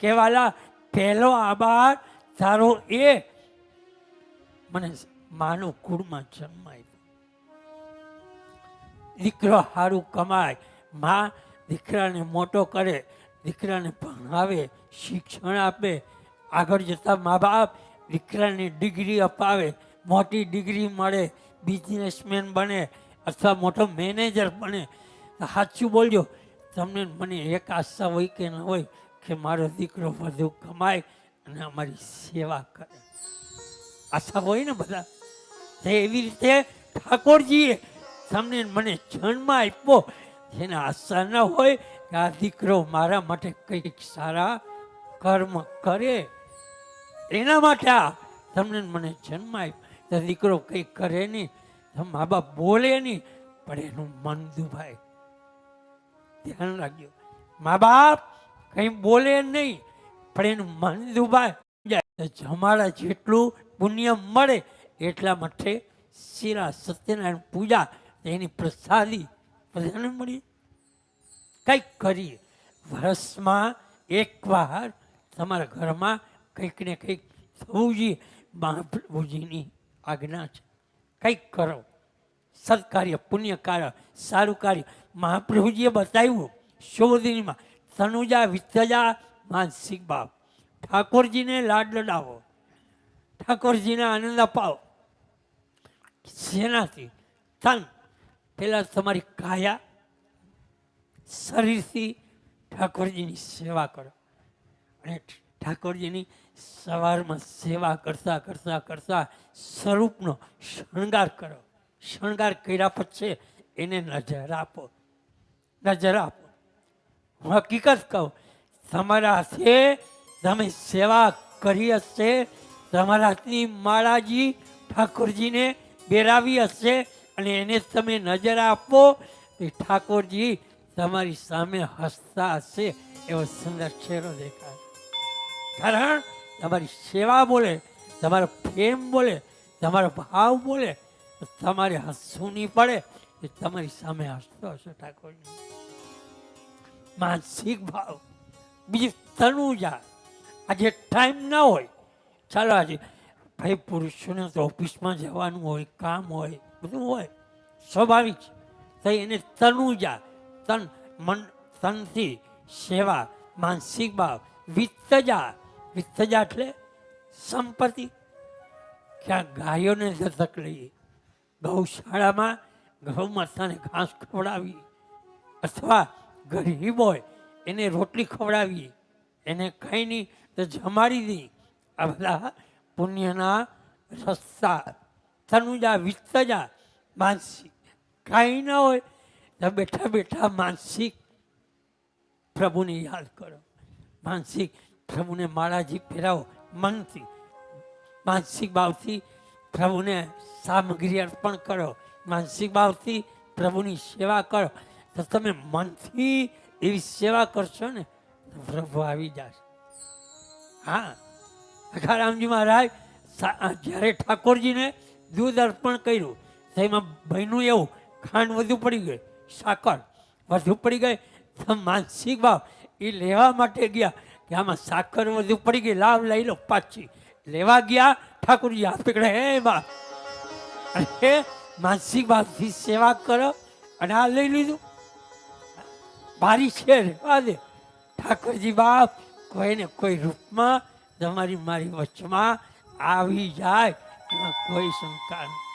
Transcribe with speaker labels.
Speaker 1: કે વાલા, પહેલો આભાર. તારો એ. મને માનું કુળમાં જન્મ આપ્યો દીકરો સારું કમાય. માં દીકરાને મોટો કરે. દીકરાને ભણાવે, શિક્ષણ આપે. આગળ જતા મા બાપ દીકરાને ડિગ્રી અપાવે. મોટી ડિગ્રી મળે. બિઝનેસમેન બને અથવા મોટો મેનેજર બને. સાચું બોલજો. તમને મને એક આશા હોય કે ન હોય કે મારો દીકરો વધુ કમાય અને અમારી સેવા કરે. આશા હોય ને બધા? એવી રીતે ઠાકોરજીએ તમને મને જન્મ આપ્યો. જેને આશા ન હોય કે આ દીકરો મારા માટે કંઈક સારા કર્મ કરે. એના માટે આ તમને મને જન્મ આપ્યો. તો દીકરો કંઈક કરે નહીં. તો મા બાપ બોલે નહીં, પણ એનું મન દુભાય. ધ્યાન રાખજો. મા બાપ કંઈ બોલે નહીં, પણ એનું મન જાય જમાડા જેટલું પુણ્ય મળે એટલા માટે શિરા સત્યનારાયણ પૂજા, એની પ્રસાદી બધાને મળી. કંઈક કરીએ. વર્ષમાં એકવાર તમારા ઘરમાં કંઈક ને કંઈક થવું જોઈએ. મહાપ્રભુજીની આજ્ઞા છે. કંઈક કરો. સત્કાર્ય, પુણ્ય કાર્ય, સારું કાર્ય. મહાપ્રભુજીએ બતાવ્યું, શોધનીમાં તનુજા વિતજા માનસિક ભાવ. ઠાકોરજીને લાડ લડાવો. ઠાકોરજીને આનંદ અપાવો. શેનાથી તન પહેલાં તમારી કાયા, શરીરથી ઠાકોરજીની સેવા કરો. અને ઠાકોરજીની સવારમાં સેવા કરતા કરતા કરતા સ્વરૂપનો શણગાર કરો. શણગાર કર્યા પછી એને નજર આપો. નજર આપો. હું હકીકત કહું, તમારા હાથે તમે સેવા કરી હશે, તમારા હાથની માળાજી ઠાકોરજીને બેરાવી હશે અને એને તમે નજર આપો એ ઠાકોરજી તમારી સામે હસતા હશે એવો સુંદર ચહેરો દેખાય. કારણ તમારી સેવા બોલે, તમારો પ્રેમ બોલે, તમારો ભાવ બોલે તમારે હસવું નહીં પડે એ તમારી સામે હસતો હશે ઠાકોરજી. માનસિક ભાવ. બીજું તનુજા આજે ટાઈમ ના હોય. ચાલો આજે ભાઈ પુરુષોને તો ઓફિસમાં જવાનું હોય, કામ હોય, બધું હોય. સ્વાભાવિક છે. તો એને તનુજા તન, મન, તનથી સેવા, માનસિક ભાવ, વિત્તજા. વિત્તજા એટલે સંપત્તિ. ક્યાં ગાયોને દત્તક લઈએ. ગૌશાળામાં ગૌ માતાને ઘાસ ખવડાવી અથવા ગરીબ હોય, એને રોટલી ખવડાવી એને કંઈ નહીં, તો જમાડી દઈ આ બધા પુણ્યના રસ્તા. તનુજા વિતજા માનસિક. કાંઈ ના હોય, તો બેઠા બેઠા માનસિક પ્રભુને યાદ કરો. માનસિક પ્રભુને માળાજી ફેરાવો મનથી. માનસિક ભાવથી પ્રભુને સામગ્રી અર્પણ કરો. માનસિક ભાવથી પ્રભુની સેવા કરો. તો તમે મનથી એવી સેવા કરશો ને, તો પ્રભુ આવી જશે. હા અખારામજી મહારાજ જ્યારે ઠાકોરજીને દૂધ અર્પણ કર્યું, તો એમાં ભાઈનું એવું, ખાંડ વધુ પડી ગઈ, સાકર વધુ પડી ગઈ, તો માનસિક ભાવ એ લેવા માટે ગયા કે આમાં સાકર વધુ પડી ગઈ, લાવ લઈ લો પાછી. લેવા ગયા, ઠાકોરજી હાથ પકડે, હે બા અરે, માનસિક ભાવથી સેવા કરો. અને આ લઈ લીધું. બારી છે રહેવા દે. ઠાકોરજી બાપ કોઈને કોઈ રૂપમાં તમારી મારી વચમાં આવી જાય, એમાં કોઈ શંકા નથી.